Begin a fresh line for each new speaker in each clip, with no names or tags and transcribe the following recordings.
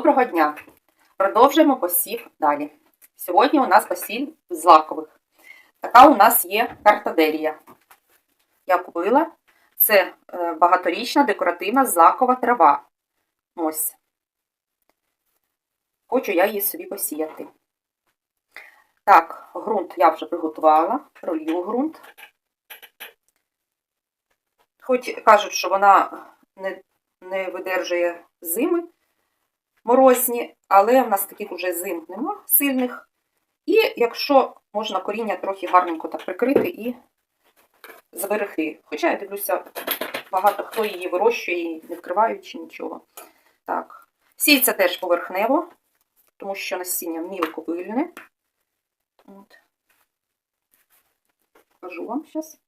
Доброго дня! Продовжуємо посів далі. Сьогодні у нас посів злакових. Така у нас є картадерія. Я купила. Це е, багаторічна декоративна злакова трава. Ось. Хочу я її собі посіяти. Так, ґрунт я вже приготувала, пролью ґрунт. Хоч кажуть, що вона не, не видержує зими морозні, але в нас таких уже зим нема сильних. І якщо можна коріння трохи гарненько так прикрити і зберегти. Хоча я дивлюся, багато хто її вирощує, не вкриваючи нічого. Так. Сіється теж поверхнево, тому що насіння мілкопильне. От. Покажу вам зараз.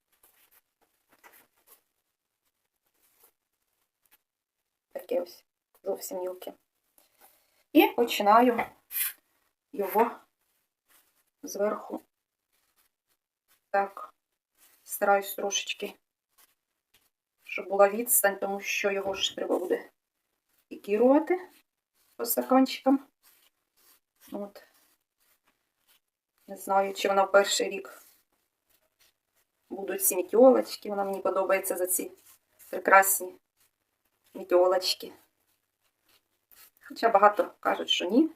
Таке ось зовсім мілке. І починаю його зверху. Так, стараюсь трошечки, щоб була відстань, тому що його ж треба буде пікірувати по стаканчикам. От. Не знаю, чи вона в перший рік будуть ці мітьолочки. Вона мені подобається за ці прекрасні мітьолочки. Хоча багато кажуть, що ні.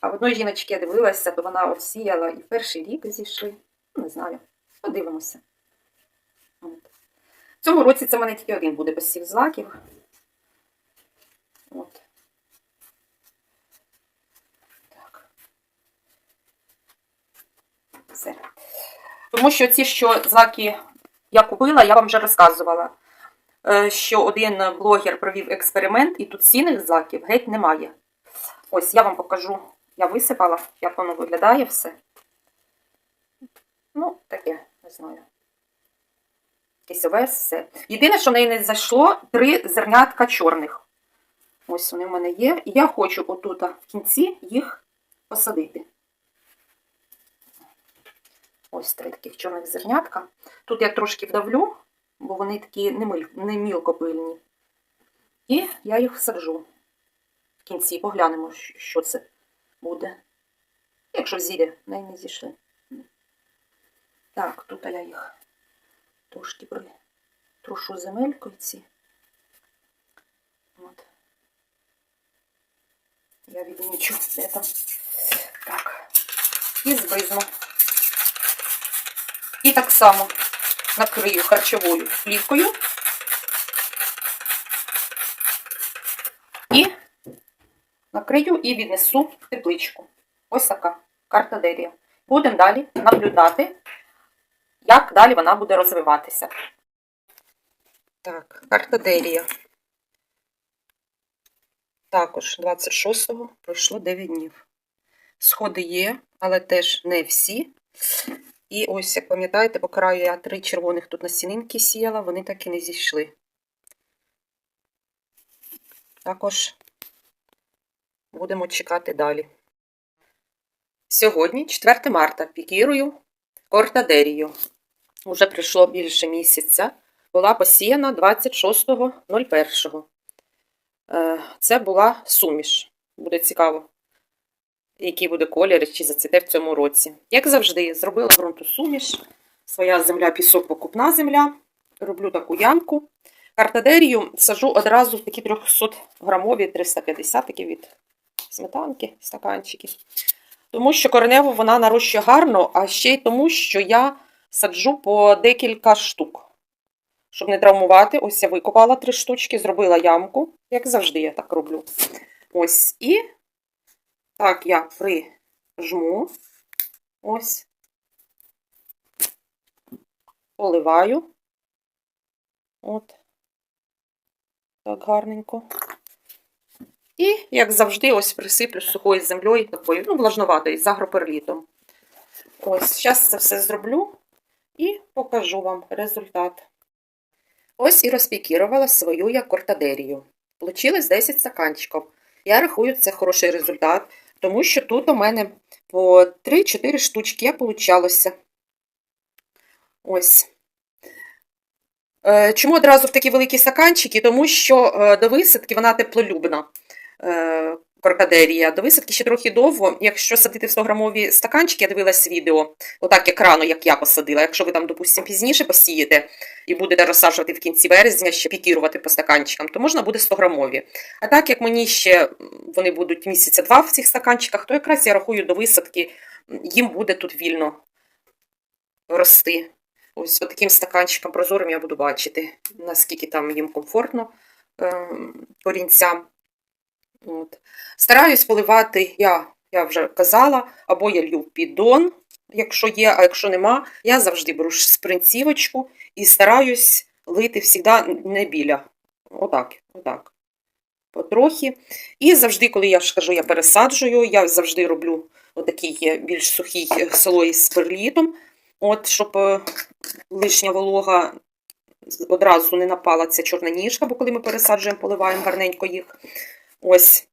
А в одної жіночки я дивилася, то вона осіяла і перший рік зійшли. Не знаю. Подивимося. От. В цьому році це в мене тільки один буде посів злаків. От. Так. Все. Тому що ці, що злаки я купила, я вам вже розказувала, що один блогер провів експеримент, і тут сіних злаків геть немає. Ось я вам покажу. Я висипала, як воно виглядає все. Ну, таке, не знаю. Якийсь овес, все. Єдине, що в неї не зайшло, три зернятка чорних. Ось вони в мене є. І я хочу отут в кінці їх посадити. Ось три таких чорних зернятка. Тут я трошки вдавлю, бо вони такі не, мілкопильні. І я їх всаджу. В кінці поглянемо, що це буде. Якщо зілля в не зійшли. Так, тут я їх трошки трушу земелькою ці. От. Я відмічу, де там. Так. І збризну. І так само накрию харчовою плівкою. І накрию і віднесу тепличку. Ось така картадерія. Будемо далі наблюдати, як далі вона буде розвиватися. Так, картадерія. Також 26-го пройшло 9 днів. Сходи є, але теж не всі. І ось, як пам'ятаєте, по краю я три червоних тут насінинки сіяла, вони так і не зійшли. Також будемо чекати далі. Сьогодні, 4 марта, пікірую кортадерію. Уже пройшло більше місяця. Була посіяна 26.01. Е, Це була суміш. Буде цікаво, який буде колір, чи зацвіте в цьому році. Як завжди, зробила ґрунту суміш. Своя земля, пісок, покупна земля. Роблю таку ямку. Картадерію сажу одразу в такі 300-грамові, 350 такі від сметанки, стаканчики. Тому що коренево вона нарощує гарно, а ще й тому, що я саджу по декілька штук. Щоб не травмувати, ось я викопала три штучки, зробила ямку, як завжди, я так роблю. Ось, і так я прижму, ось, поливаю. От. Так гарненько. І, як завжди, ось присиплю сухою землею, такою, ну, влажноватою, з агроперлітом. Ось, зараз це все зроблю і покажу вам результат. Ось і розпікірувала свою я кортадерію. Получилось 10 стаканчиків. Я рахую, це хороший результат, тому що тут у мене по 3-4 штучки получалося. Ось. Е, Чому одразу в такі великі стаканчики? Тому що е, до висадки вона теплолюбна. Е, До висадки ще трохи довго. Якщо садити в 100-грамові стаканчики, я дивилась відео, отак як рано, як я посадила. Якщо ви там, допустимо, пізніше посієте і будете розсаджувати в кінці березня, ще пікірувати по стаканчикам, то можна буде 100-грамові. А так як мені ще вони будуть місяця два в цих стаканчиках, то якраз я рахую до висадки, їм буде тут вільно рости. Ось таким стаканчиком прозорим я буду бачити, наскільки там їм комфортно ем, корінцям. От. Стараюсь поливати, я, я вже казала, або я лью в піддон, якщо є, а якщо нема, я завжди беру спринцівочку і стараюсь лити завжди не біля. Отак, отак. Потрохи. І завжди, коли я ж кажу, я пересаджую, я завжди роблю отакий е, більш сухий е, слой з перлітом, от, щоб е, лишня волога одразу не напала ця чорна ніжка, бо коли ми пересаджуємо, поливаємо гарненько їх. Ось.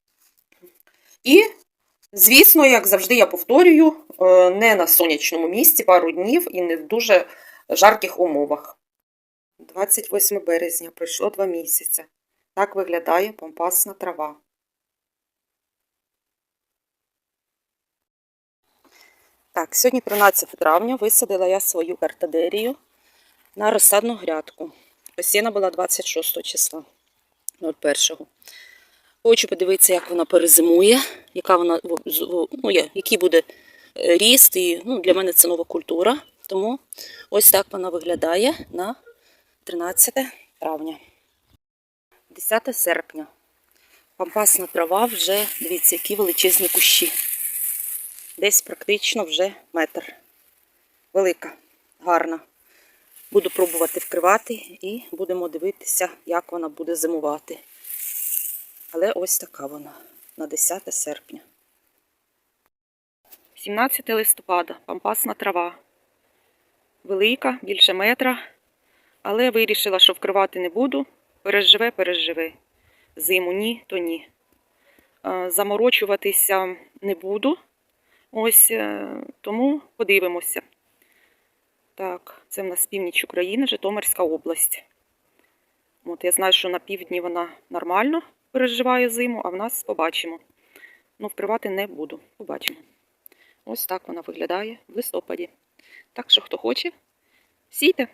І, звісно, як завжди я повторюю, е, не на сонячному місці пару днів і не в дуже жарких умовах. 28 березня пройшло два місяці. Так виглядає помпасна трава. Так, сьогодні 13 травня висадила я свою картадерію на розсадну грядку. Посіяна була 26 числа 01. Хочу подивитися, як вона перезимує, яка вона ну, який буде е, ріст. І, ну, для мене це нова культура. Тому ось так вона виглядає на 13 травня. 10 серпня. Пампасна трава вже, дивіться, які величезні кущі. Десь практично вже метр. Велика, гарна. Буду пробувати вкривати і будемо дивитися, як вона буде зимувати. Але ось така вона на 10 серпня. 17 листопада. Пампасна трава. Велика, більше метра. Але вирішила, що вкривати не буду. Переживе, переживе. Зиму ні, то ні. Е, Заморочуватися не буду. Ось е, тому подивимося. Так, це в нас північ України, Житомирська область. От я знаю, що на півдні вона нормально переживає зиму, а в нас побачимо. Ну, вкривати не буду. Побачимо. Ось так вона виглядає в листопаді. Так що, хто хоче, сійте.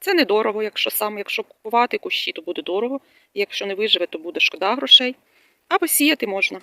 Це недорого, якщо саме, якщо купувати кущі, то буде дорого. Якщо не виживе, то буде шкода грошей. Або сіяти можна.